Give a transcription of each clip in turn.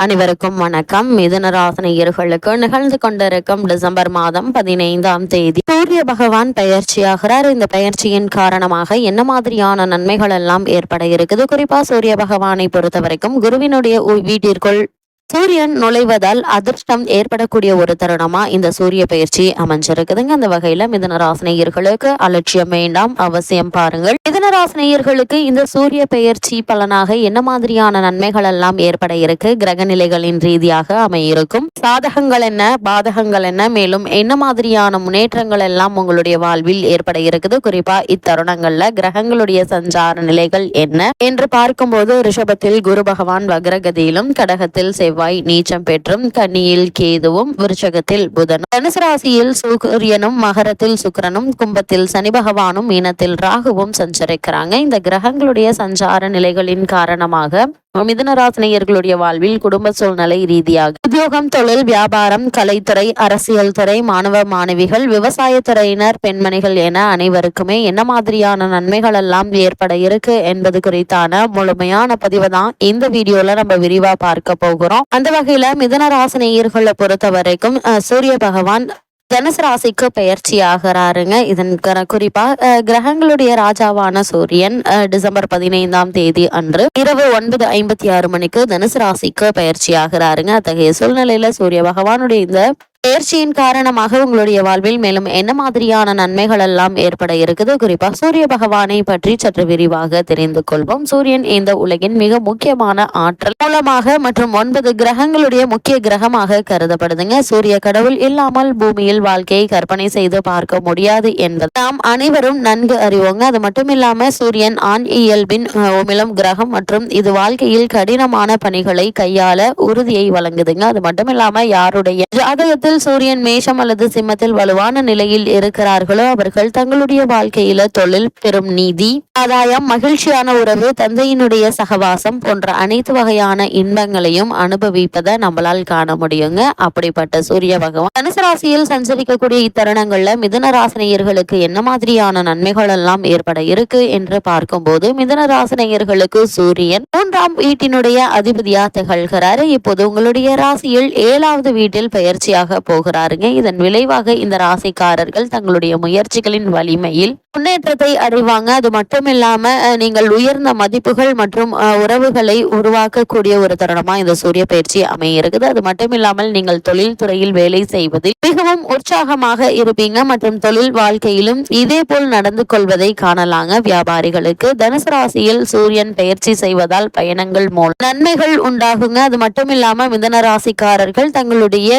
அனைவருக்கும் வணக்கம். மிதுனராசனையர்களுக்கு நிகழ்ந்து கொண்டிருக்கும் டிசம்பர் மாதம் பதினைந்தாம் தேதி. சூரிய பகவான் பயிற்சியாகிறார் இந்த பயிற்சியின் காரணமாக என்ன மாதிரியான நன்மைகள் எல்லாம் ஏற்பட இருக்குது? குறிப்பா சூரிய பகவானை பொறுத்த வரைக்கும் குருவினுடைய உ- வீட்டிற்குள் சூரியன் நுழைவதால் அதிர்ஷ்டம் ஏற்படக்கூடிய ஒரு தருணமா இந்த சூரிய பயிற்சி அமைஞ்சிருக்குதுங்க. அந்த வகையில மிதனராசினியர்களுக்கு அலட்சியம் வேண்டாம் அவசியம் பாருங்கள். மிதனராசினியர்களுக்கு இந்த சூரிய பெயர்ச்சி பலனாக என்ன மாதிரியான நன்மைகள் எல்லாம் ஏற்பட இருக்கு? கிரக நிலைகளின் ரீதியாக அமையிருக்கும். சாதகங்கள் என்ன? பாதகங்கள் என்ன? மேலும் என்ன மாதிரியான முன்னேற்றங்கள் எல்லாம் உங்களுடைய வாழ்வில் ஏற்பட இருக்குது? குறிப்பா இத்தருணங்கள்ல கிரகங்களுடைய சஞ்சார நிலைகள் என்ன? என்று பார்க்கும்போது ரிஷபத்தில் குரு பகவான் வக்ரகதியிலும் கடகத்தில் செவ்வாய் நீச்சம் பெற்றும் கன்னியில் கேதுவும் விருச்சகத்தில் புதனும். தனுசு ராசியில் சூரியனும் மகரத்தில் சுக்கரனும் கும்பத்தில் சனி பகவானும் மீனத்தில் ராகுவும் சஞ்சரிக்கிறாங்க. இந்த கிரகங்களுடைய சஞ்சார நிலைகளின் காரணமாக மிதுன ராசினியர்களுடைய வாழ்வில் குடும்ப சூழ்நிலை ரீதியாக உத்தியோகம் தொழில் வியாபாரம் கலைத்துறை அரசியல் துறை மாணவ மாணவிகள் விவசாயத்துறையினர் பெண்மணிகள் என அனைவருக்குமே என்ன மாதிரியான நன்மைகள் எல்லாம் ஏற்பட இருக்கு என்பது குறித்தான முழுமையான பதிவை தான் இந்த வீடியோல நம்ம விரிவா பார்க்க போகிறோம். அந்த வகையில மிதுன ராசினியர்களை பொறுத்த வரைக்கும் சூரிய பகவான் தனுசு ராசிக்கு பயிற்சி ஆகிறாருங்க இதன் குறிப்பா கிரகங்களுடைய ராஜாவான சூரியன் டிசம்பர் பதினைந்தாம் தேதி அன்று இரவு ஒன்பது ஐம்பத்தி ஆறு மணிக்கு தனுசு ராசிக்கு பயிற்சி ஆகிறாருங்க அத்தகைய சூழ்நிலையில சூரிய பகவானுடைய இந்த பயிற்சியின் காரணமாக உங்களுடைய வாழ்வில் மேலும் என்ன மாதிரியான நன்மைகள் எல்லாம் ஏற்பட இருக்குது? குறிப்பா சூரிய பகவானை பற்றி சற்று விரிவாக தெரிந்து கொள்வோம். சூரியன் இந்த உலகின் மிக முக்கியமான ஆற்றல் மூலமாக மற்றும் ஒன்பது கிரகங்களுடைய முக்கிய கிரகமாக கருதப்படுதுங்க. சூரிய கடவுள் இல்லாமல் பூமியில் வாழ்க்கையை கற்பனை செய்து பார்க்க முடியாது என்பது நாம் அனைவரும் நன்கு அறிவோங்க. அது மட்டும் இல்லாம சூரியன் ஆண் இயல்பின் உமிழம் கிரகம் மற்றும் இது வாழ்க்கையில் கடினமான பணிகளை கையாள உறுதியை வழங்குதுங்க. அது மட்டும் இல்லாம யாருடைய ஜாதகத்தில் சூரியன் மேஷம் அல்லது சிம்மத்தில் வலுவான நிலையில் இருக்கிறார்களோ அவர்கள் தங்களுடைய வாழ்க்கையில தொழில் பெரும் நீதி ஆதாயம் மகிழ்ச்சியான உறவு தந்தையினுடைய சகவாசம் போன்ற அனைத்து வகையான இன்பங்களையும் அனுபவிப்பதை நம்மளால் காண முடியுங்க. அப்படிப்பட்ட சூரிய பகவான் தனுசு ராசியில் சஞ்சரிக்கக்கூடிய இத்தருணங்கள்ல மிதுன ராசினியர்களுக்கு என்ன மாதிரியான நன்மைகள் எல்லாம் ஏற்பட இருக்கு என்று பார்க்கும்போது மிதுன ராசினியர்களுக்கு சூரியன் மூன்றாம் வீட்டினுடைய அதிபதியா திகழ்கிறாரு. இப்போது உங்களுடைய ராசியில் ஏழாவது வீட்டில் பயிற்சியாக போகிறாருங்க. இதன் விளைவாக இந்த ராசிக்காரர்கள் தங்களுடைய முயற்சிகளின் வலிமையில் முன்னேற்றத்தை அறிவாங்க. அது மட்டும் இல்லாம நீங்கள் உயர்ந்த மதிப்புகள் மற்றும் உறவுகளை உருவாக்கக்கூடிய ஒரு தருணமா இந்த சூரிய பயிற்சி அமைய இருக்குது அது மட்டும் இல்லாமல் நீங்கள் தொழில் துறையில் வேலை செய்வதில் மிகவும் உற்சாகமாக இருப்பீங்க. மற்றும் தொழில் வாழ்க்கையிலும் இதே போல் நடந்து கொள்வதை காணலாங்க வியாபாரிகளுக்கு. தனுசு ராசியில் சூரியன் பயிற்சி செய்வதால் பயணங்கள் மூலம் நன்மைகள் உண்டாகுங்க. அது மட்டும் இல்லாம மிதன ராசிக்காரர்கள் தங்களுடைய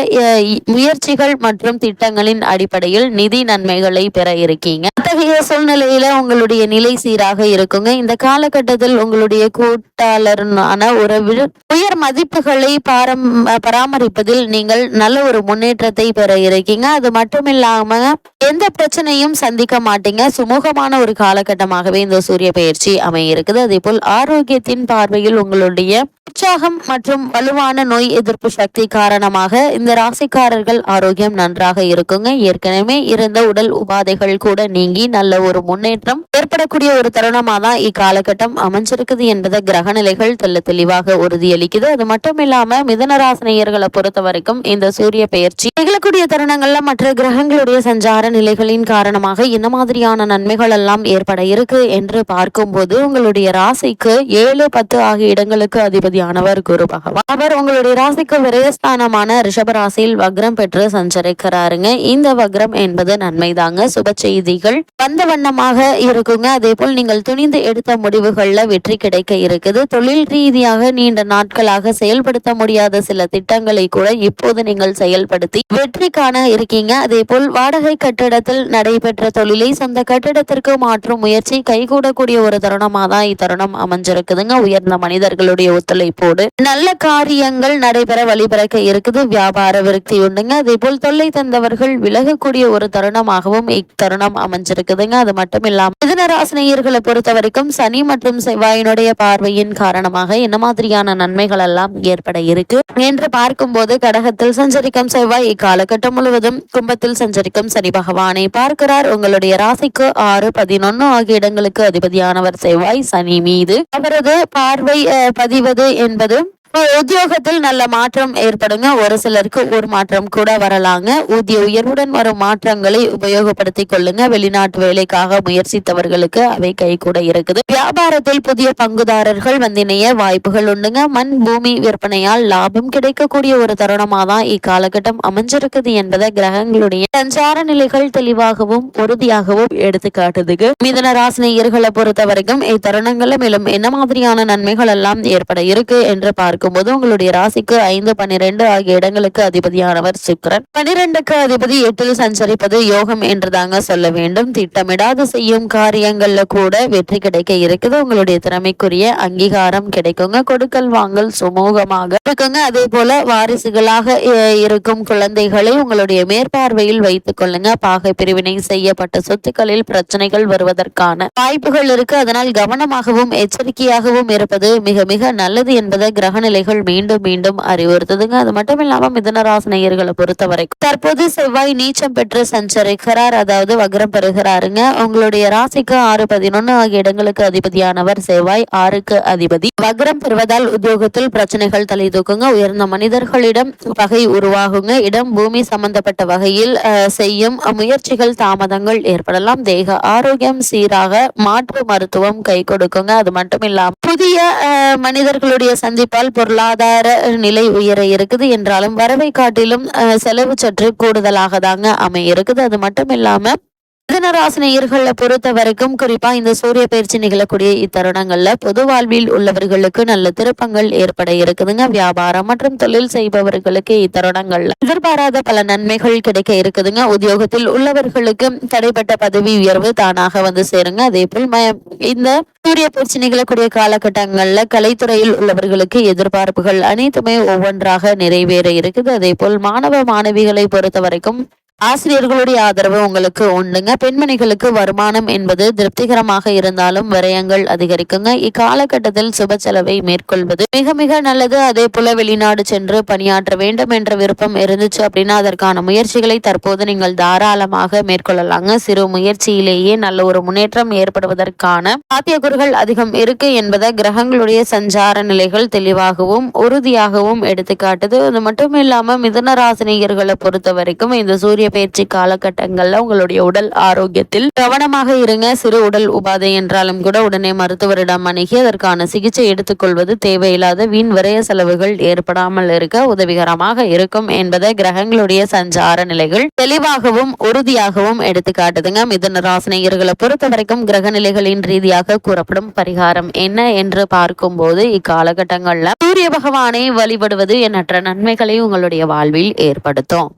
முயற்சிகள் மற்றும் திட்டங்களின் அடிப்படையில் நிதி நன்மைகளை பெற இருக்கீங்க. அத்தகைய சூழ்நிலையில உங்களுடைய நிலை சீராக இருக்குங்க. இந்த காலகட்டத்தில் உங்களுடைய கூட்டாளரான உறவில் உயர் மதிப்புகளை பாரம் பராமரிப்பதில் நீங்கள் நல்ல ஒரு முன்னேற்றத்தை பெற இருக்கீங்க. அது மட்டும் இல்லாம எந்த பிரச்சனையும் சந்திக்க மாட்டீங்க. சுமூகமான ஒரு காலகட்டமாகவே இந்த சூரிய பயிற்சி அமைய இருக்குது. அதே போல் ஆரோக்கியத்தின் பார்வையில் உங்களுடைய உற்சாகம் மற்றும் வலுவான நோய் எதிர்ப்பு சக்தி காரணமாக இந்த ராசிக்காரர்கள் ஆரோக்கியம் நன்றாக இருக்குங்க. ஏற்கனவே இருந்த உடல் உபாதைகள் கூட நீங்கி நல்ல ஒரு முன்னேற்றம் ஏற்படக்கூடிய ஒரு தருணமா தான் இக்காலகட்டம் அமைஞ்சிருக்குது என்பதை கிரக நிலைகள் தெல்ல தெளிவாக உறுதியளிக்குது. அது மட்டும் இல்லாம மிதனராசினியர்களை பொறுத்த வரைக்கும் இந்த சூரிய பெயர்ச்சி நிகழக்கூடிய தருணங்கள்ல மற்ற கிரகங்களுடைய சஞ்சார நிலைகளின் காரணமாக என்ன மாதிரியான நன்மைகள் எல்லாம் ஏற்பட இருக்கு என்று பார்க்கும்போது உங்களுடைய ராசிக்கு ஏழு பத்து ஆகிய இடங்களுக்கு அதிபதி அதிபதியானவர் குரு பகவான். அவர் உங்களுடைய ராசிக்கு விரயஸ்தானமான ரிஷப ராசியில் வக்ரம் பெற்று சஞ்சரிக்கிறாருங்க. இந்த வக்ரம் என்பது நன்மைதாங்க. சுப செய்திகள் வந்த வண்ணமாக இருக்குங்க. அதே போல் நீங்கள் துணிந்து எடுத்த முடிவுகள்ல வெற்றி கிடைக்க இருக்குது. தொழில் ரீதியாக நீண்ட நாட்களாக செயல்படுத்த முடியாத சில திட்டங்களை கூட இப்போது நீங்கள் செயல்படுத்தி வெற்றி காண இருக்கீங்க. அதே போல் வாடகை கட்டிடத்தில் நடைபெற்ற தொழிலை சொந்த கட்டிடத்திற்கு மாற்றும் முயற்சி கைகூடக்கூடிய ஒரு தருணமா தான் இத்தருணம் அமைஞ்சிருக்குதுங்க. உயர்ந்த மனிதர்களுடைய ஒத்துழைப்போடு நல்ல காரியங்கள் நடைபெற வழிபிறக்க இருக்குது. வியாபார விருத்தி உண்டுங்க. அதே போல் தொல்லை தந்தவர்கள் விலகக்கூடிய ஒரு தருணமாகவும் இத்தருணம் அமைஞ்சிருக்குதுங்க. அது மட்டும் இல்லாம மிதனராசினியர்களை பொறுத்த வரைக்கும் சனி மற்றும் செவ்வாயினுடைய பார்வையின் காரணமாக என்ன மாதிரியான நன்மைகள் எல்லாம் ஏற்பட இருக்கு? என்று பார்க்கும் போது கடகத்தில் சஞ்சரிக்கும் செவ்வாய் இக்காலகட்டம் முழுவதும் கும்பத்தில் சஞ்சரிக்கும் சனி பகவானை பார்க்கிறார். உங்களுடைய ராசிக்கு ஆறு பதினொன்னு ஆகிய இடங்களுக்கு அதிபதியானவர் செவ்வாய் சனி மீது. அவரது பார்வை பதிவது என்பது உத்தியோகத்தில் நல்ல மாற்றம் ஏற்படுங்க. ஒரு சிலருக்கு ஒரு மாற்றம் கூட வரலாங்க. ஊதிய உயர்வுடன் வரும் மாற்றங்களை உபயோகப்படுத்திக் கொள்ளுங்க. வெளிநாட்டு வேலைக்காக முயற்சித்தவர்களுக்கு அவை கை கூட இருக்குது. வியாபாரத்தில் புதிய பங்குதாரர்கள் வந்திணைய வாய்ப்புகள் உண்டுங்க. மண் பூமி விற்பனையால் லாபம் கிடைக்கக்கூடிய ஒரு தருணமா தான் இக்காலகட்டம் அமைஞ்சிருக்குது என்பதை கிரகங்களுடைய சஞ்சார நிலைகள் தெளிவாகவும் உறுதியாகவும் எடுத்து மிதன ராசினியர்களை பொறுத்த வரைக்கும் மேலும் என்ன மாதிரியான நன்மைகள் எல்லாம் ஏற்பட இருக்கு என்று பார்க்கும்போது உங்களுடைய ராசிக்கு ஐந்து பன்னிரெண்டு ஆகிய இடங்களுக்கு அதிபதியானவர் சுக்கரன். பனிரெண்டுக்கு அதிபதி எட்டில் சஞ்சரிப்பது யோகம் என்று தாங்க சொல்ல வேண்டும். திட்டமிடாது செய்யும் காரியங்கள்ல கூட வெற்றி கிடைக்க இருக்குது. உங்களுடைய திறமைக்குரிய அங்கீகாரம் கிடைக்குங்க. கொடுக்கல் வாங்கல் சுமூகமாக இருக்குங்க. அதே போல வாரிசுகளாக இருக்கும் குழந்தைகளை உங்களுடைய மேற்பார்வையில் வைத்துக் கொள்ளுங்க. பாகை பிரிவினை செய்யப்பட்ட சொத்துக்களில் பிரச்சனைகள் வருவதற்கான வாய்ப்புகள் இருக்கு. அதனால் கவனமாகவும் எச்சரிக்கையாகவும் இருப்பது மிக மிக நல்லது என்பதை கிரகநிலைகள் மீண்டும் மீண்டும் அறிவுறுத்துதுங்க. அது மட்டும் இல்லாம மிதனராசி நேயர்களை பொறுத்த வரைக்கும் தற்போது செவ்வாய் நீச்சம் பெற்று சஞ்சரிக்கிறார். அதாவது வக்ரம் பெறுகிறாருங்க. உங்களுடைய ராசிக்கு ஆறு பதினொன்னு ஆகிய இடங்களுக்கு அதிபதியானவர் செவ்வாய் ஆறுக்கு அதிபதி. வக்ரம் பெறுவதால் உத்தியோகத்தில் பிரச்சனைகள் தலை தூக்குங்க. உயர்ந்த மனிதர்களிடம் பகை உருவாகுங்க. இடம் பூமி சம்பந்தப்பட்ட வகையில் செய்யும் முயற்சிகள் தாமதங்கள் ஏற்படலாம். தேக ஆரோக்கியம் சீராக மாற்று மருத்துவம் கை கொடுக்குங்க. அது மட்டும் இல்லாம புதிய மனிதர்களுடைய சந்திப்பால் பொருளாதார நிலை உயர இருக்குது. என்றாலும் வரவை காட்டிலும் செலவு சற்று கூடுதலாக தாங்க அமைய இருக்குது. அது மட்டும் இல்லாமல் மிதனராசினியர்களை பொறுத்த வரைக்கும் குறிப்பா இந்த சூரிய பயிற்சி நிகழக்கூடிய இத்தருணங்கள்ல பொது வாழ்வில் உள்ளவர்களுக்கு நல்ல திருப்பங்கள் ஏற்பட இருக்குதுங்க. வியாபாரம் மற்றும் தொழில் செய்பவர்களுக்கு இத்தருணங்கள்ல எதிர்பாராத பல நன்மைகள் கிடைக்க இருக்குதுங்க. உத்தியோகத்தில் உள்ளவர்களுக்கு தடைப்பட்ட பதவி உயர்வு தானாக வந்து சேருங்க. அதே போல் இந்த சூரிய பயிற்சி நிகழக்கூடிய காலகட்டங்கள்ல கலைத்துறையில் உள்ளவர்களுக்கு எதிர்பார்ப்புகள் அனைத்துமே ஒவ்வொன்றாக நிறைவேற இருக்குது. அதே போல் மாணவ மாணவிகளை பொறுத்த வரைக்கும் ஆசிரியர்களுடைய ஆதரவு உங்களுக்கு உண்டுங்க. பெண்மணிகளுக்கு வருமானம் என்பது திருப்திகரமாக இருந்தாலும் விரயங்கள் அதிகரிக்குங்க. இக்காலகட்டத்தில் சுப செலவை மேற்கொள்வது மிக மிக நல்லது. அதே போல வெளிநாடு சென்று பணியாற்ற வேண்டும் என்ற விருப்பம் இருந்துச்சு அப்படின்னா அதற்கான முயற்சிகளை தற்போது நீங்கள் தாராளமாக மேற்கொள்ளலாங்க. சிறு முயற்சியிலேயே நல்ல ஒரு முன்னேற்றம் ஏற்படுவதற்கான சாத்தியக்கூறுகள் அதிகம் இருக்கு என்பதை கிரகங்களுடைய சஞ்சார நிலைகள் தெளிவாகவும் உறுதியாகவும் எடுத்துக்காட்டுது. அது மட்டும் இல்லாம மிதனராசினியர்களை பொறுத்த வரைக்கும் இந்த சூரிய உடற்பயிற்சி காலகட்டங்கள்ல உங்களுடைய உடல் ஆரோக்கியத்தில் கவனமாக இருங்க. சிறு உடல் உபாதை என்றாலும் கூட உடனே மருத்துவரிடம் அணுகி அதற்கான சிகிச்சை எடுத்துக்கொள்வது தேவையில்லாத வீண் விரய செலவுகள் ஏற்படாமல் இருக்க உதவிகரமாக இருக்கும் என்பதை கிரகங்களுடைய சஞ்சார நிலைகள் தெளிவாகவும் உறுதியாகவும் எடுத்து காட்டுதுங்க. மிதன ராசினியர்களை பொறுத்த வரைக்கும் கிரக நிலைகளின் ரீதியாக கூறப்படும் பரிகாரம் என்ன என்று பார்க்கும் போது இக்காலகட்டங்கள்ல சூரிய பகவானை வழிபடுவது எண்ணற்ற நன்மைகளை உங்களுடைய வாழ்வில் ஏற்படுத்தும்.